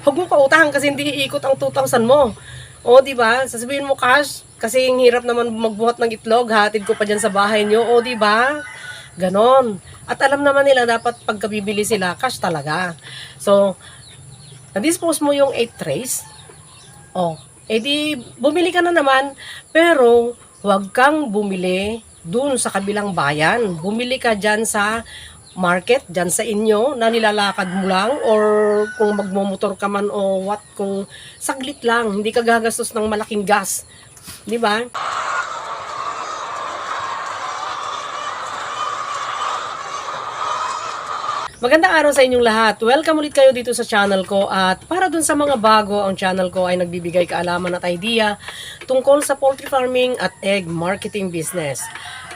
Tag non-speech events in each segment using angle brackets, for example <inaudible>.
Huwag mo pautahan kasi hindi iikot ang 2,000 mo. O, di ba? Sasabihin mo cash, kasi ang hirap naman magbuhat ng itlog, hatid ko pa dyan sa bahay nyo. O, di ba? Ganon. At alam naman nila, dapat pagkabibili sila, cash talaga. So, na-dispose mo yung 8 trays. O, edi, bumili ka na naman, pero huwag kang bumili dun sa kabilang bayan. Bumili ka dyan sa market dyan sa inyo na nilalakad mo lang or kung magmomotor ka man o what kung saglit lang hindi ka gagastos ng malaking gas di ba Magandang araw sa inyong lahat. Welcome ulit kayo dito sa channel ko at para dun sa mga bago, ang channel ko ay nagbibigay kaalaman at idea tungkol sa poultry farming at egg marketing business.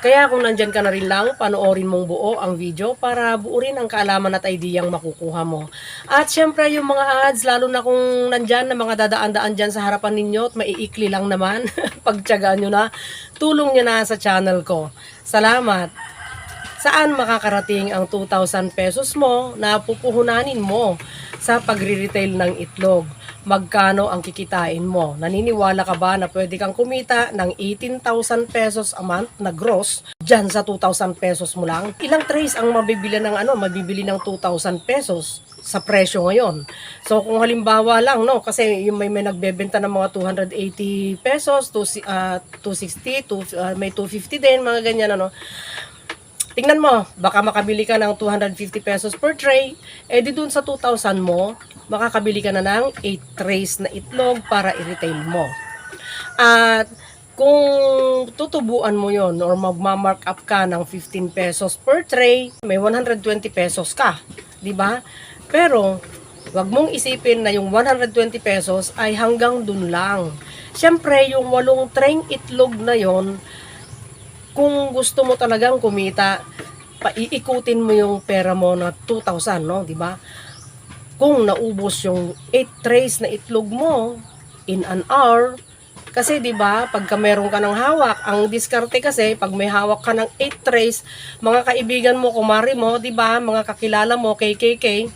Kaya kung nandyan ka na rin lang, panoorin mong buo ang video para buo rin ang kaalaman at ideyang makukuha mo. At syempre yung mga ads, lalo na kung nandyan na mga dadaan-daan dyan sa harapan ninyo at maiikli lang naman, <laughs> pagtyagaan nyo na, tulong nyo na sa channel ko. Salamat! Saan makakarating ang 2,000 pesos mo na pupuhunanin mo sa pagre-retail ng itlog? Magkano ang kikitain mo? Naniniwala ka ba na pwede kang kumita ng 18,000 pesos a month na gross dyan sa 2,000 pesos mo lang? Ilang trays ang mabibili ng ano, mabibili ng 2,000 pesos? sa presyo ngayon. So kung halimbawa lang no kasi yung may may nagbebenta ng mga 280 pesos to uh, 260 to uh, may 250 din mga ganyan ano. Tingnan mo, baka makabili ka ng 250 pesos per tray, eh di dun sa 2,000 mo, makakabili ka na ng 8 trays na itlog para i-retail mo. At kung tutubuan mo yon or magma-mark up ka ng 15 pesos per tray, may 120 pesos ka, di ba? Pero wag mong isipin na yung 120 pesos ay hanggang dun lang. Siyempre, yung walong tray itlog na yon kung gusto mo talagang kumita, paiikutin mo yung pera mo na 2,000, no? Di ba? Kung naubos yung 8 trays na itlog mo in an hour, kasi 'di ba, pagka meron ka ng hawak, ang diskarte kasi pag may hawak ka ng 8 trays, mga kaibigan mo, kumari mo, 'di ba, mga kakilala mo, KKK,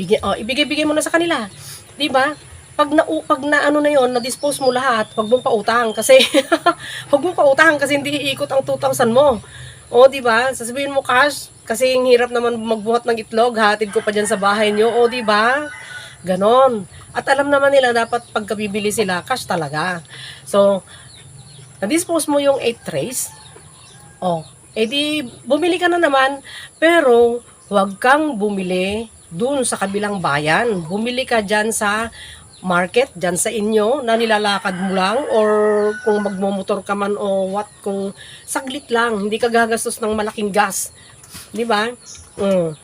bigay oh, ibigay-bigay mo na sa kanila. 'Di ba? Pag na pag na ano na yon, na-dispose mo lahat, wag mong pautang kasi <laughs> wag mong pautang kasi hindi iikot ang 2,000 mo. O, di ba? Sasabihin mo cash kasi ang hirap naman magbuhat ng itlog, hatid ko pa diyan sa bahay niyo. O, di ba? Ganon. At alam naman nila dapat pagkabibili sila, cash talaga. So, na-dispose mo yung 8 trays. O, edi bumili ka na naman, pero wag kang bumili dun sa kabilang bayan. Bumili ka dyan sa market dyan sa inyo na nilalakad mo lang or kung magmomotor ka man o what kung saglit lang hindi ka gagastos ng malaking gas. Di ba? Mm.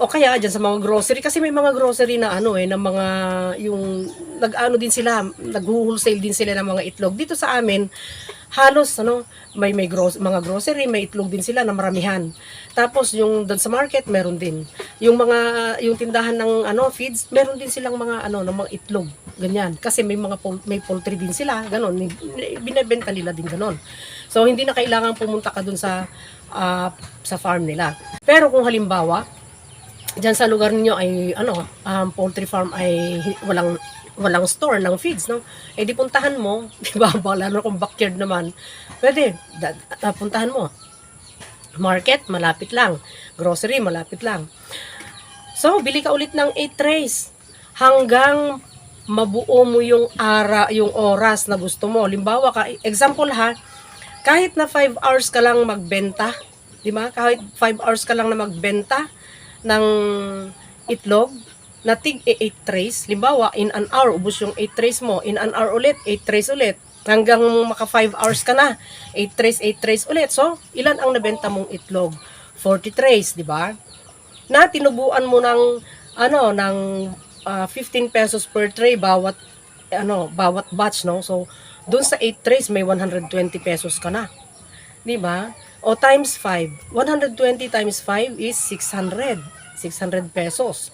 o kaya dyan sa mga grocery kasi may mga grocery na ano eh na mga yung nag-ano din sila nag-wholesale din sila ng mga itlog. Dito sa amin halos ano may may gros mga grocery may itlog din sila na maramihan. Tapos yung doon sa market meron din. Yung mga yung tindahan ng ano feeds meron din silang mga ano ng mga itlog ganyan. Kasi may mga may poultry din sila ganon binebenta nila din ganon so hindi na kailangan pumunta ka doon sa ah, sa farm nila. Pero kung halimbawa diyan sa lugar niyo ay ano um, poultry farm ay walang walang store ng feeds no? Eh di puntahan mo <laughs> di ba? Lalo kung backyard naman. Pwede da, da- puntahan mo. Market malapit lang. Grocery malapit lang. So bili ka ulit ng 8 trays hanggang mabuo mo yung ara yung oras na gusto mo. Limbawa ka example ha kahit na 5 hours ka lang magbenta di ba? Kahit 5 hours ka lang na magbenta ng itlog na tig 8 trays. Limbawa, in an hour, ubos yung 8 trays mo. In an hour ulit, 8 trays ulit. Hanggang maka 5 hours ka na. 8 trays, 8 trays ulit. So, ilan ang nabenta mong itlog? 40 trays, di ba? Na tinubuan mo ng, ano, ng ah, 15 pesos per tray bawat, ano, bawat batch, no? So, dun sa 8 trays, may 120 pesos ka na. Di ba? O times 5. 120 times 5 is 600. 600 pesos.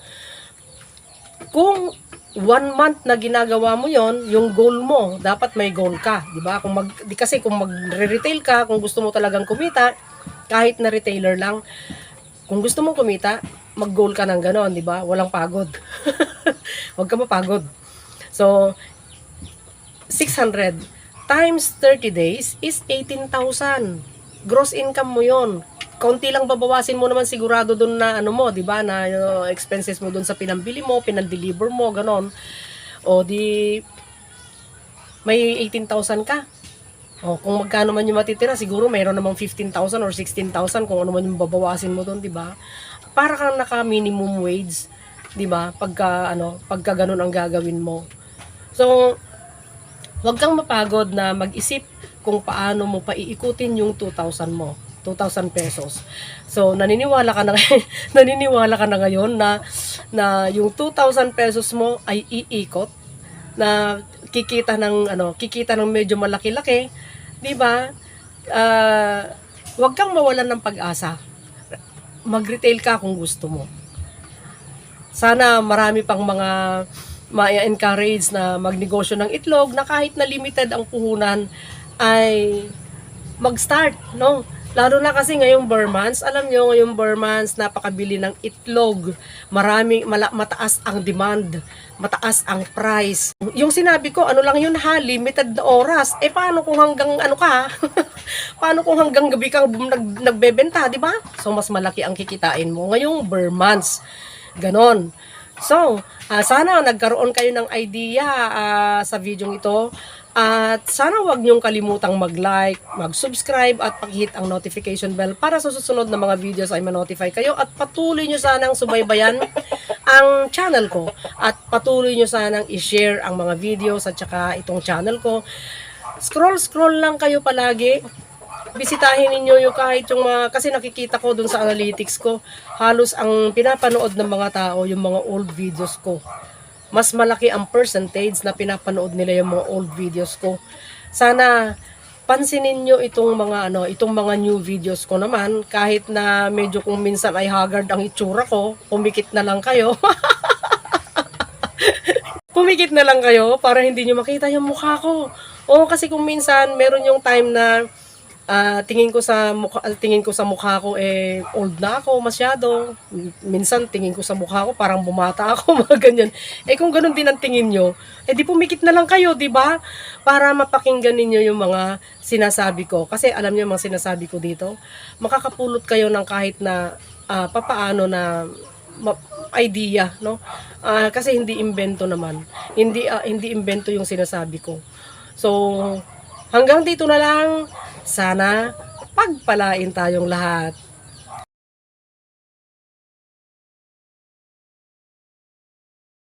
Kung one month na ginagawa mo yon yung goal mo, dapat may goal ka, di ba? Kung mag, di kasi kung magre-retail ka, kung gusto mo talagang kumita, kahit na retailer lang, Kung gusto mong kumita, mag-goal ka ng ganon, di ba? Walang pagod. <laughs> Huwag ka mapagod. So, 600 times 30 days is 18,000. Gross income mo yon. Konti lang babawasin mo naman sigurado doon na ano mo, 'di ba? Na uh, expenses mo doon sa pinambili mo, pinandeliver mo, ganon. O di may 18,000 ka. O kung magkano man yung matitira, siguro mayroon namang 15,000 or 16,000 kung ano man yung babawasin mo doon, 'di ba? Para kang naka minimum wage, 'di ba? Pagka ano, pagka ganun ang gagawin mo. So, Huwag kang mapagod na mag-isip kung paano mo paiikutin yung 2,000 mo. 2,000 pesos. So, naniniwala ka na <laughs> naniniwala ka na ngayon na na yung 2,000 pesos mo ay iikot na kikita ng ano, kikita ng medyo malaki-laki, 'di ba? Ah, huwag kang mawalan ng pag-asa. Mag-retail ka kung gusto mo. Sana marami pang mga ma-encourage na magnegosyo ng itlog na kahit na limited ang puhunan ay mag-start, no? Lalo na kasi ngayong Burmans, alam nyo, ngayong Burmans, napakabili ng itlog. Maraming, mala, mataas ang demand, mataas ang price. Yung sinabi ko, ano lang yun ha, limited na oras. Eh paano kung hanggang ano ka? <laughs> paano kung hanggang gabi bum- nag, nagbebenta, di ba? So mas malaki ang kikitain mo ngayong Burmans. Ganon. So, ah, sana nagkaroon kayo ng idea ah, sa video ito. At sana wag niyong kalimutang mag-like, mag-subscribe at pakihit ang notification bell para sa susunod na mga videos ay ma-notify kayo at patuloy niyo sanang subaybayan <laughs> ang channel ko at patuloy niyo sanang i-share ang mga videos at saka itong channel ko. Scroll scroll lang kayo palagi bisitahin ninyo yung kahit yung mga, kasi nakikita ko dun sa analytics ko, halos ang pinapanood ng mga tao, yung mga old videos ko. Mas malaki ang percentage na pinapanood nila yung mga old videos ko. Sana pansinin nyo itong mga ano, itong mga new videos ko naman kahit na medyo kung minsan ay haggard ang itsura ko, pumikit na lang kayo. <laughs> pumikit na lang kayo para hindi nyo makita yung mukha ko. Oo, kasi kung minsan meron yung time na ah, tingin ko sa mukha, tingin ko sa mukha ko eh old na ako masyado. Minsan tingin ko sa mukha ko parang bumata <laughs> ako, mga ganyan. Eh kung ganun din ang tingin nyo, eh di pumikit na lang kayo, di ba? Para mapakinggan ninyo yung mga sinasabi ko. Kasi alam niyo mga sinasabi ko dito, makakapulot kayo ng kahit na ah, papaano na idea, no? Ah, kasi hindi imbento naman. Hindi ah, hindi imbento yung sinasabi ko. So, hanggang dito na lang. Sana pagpalain tayong lahat.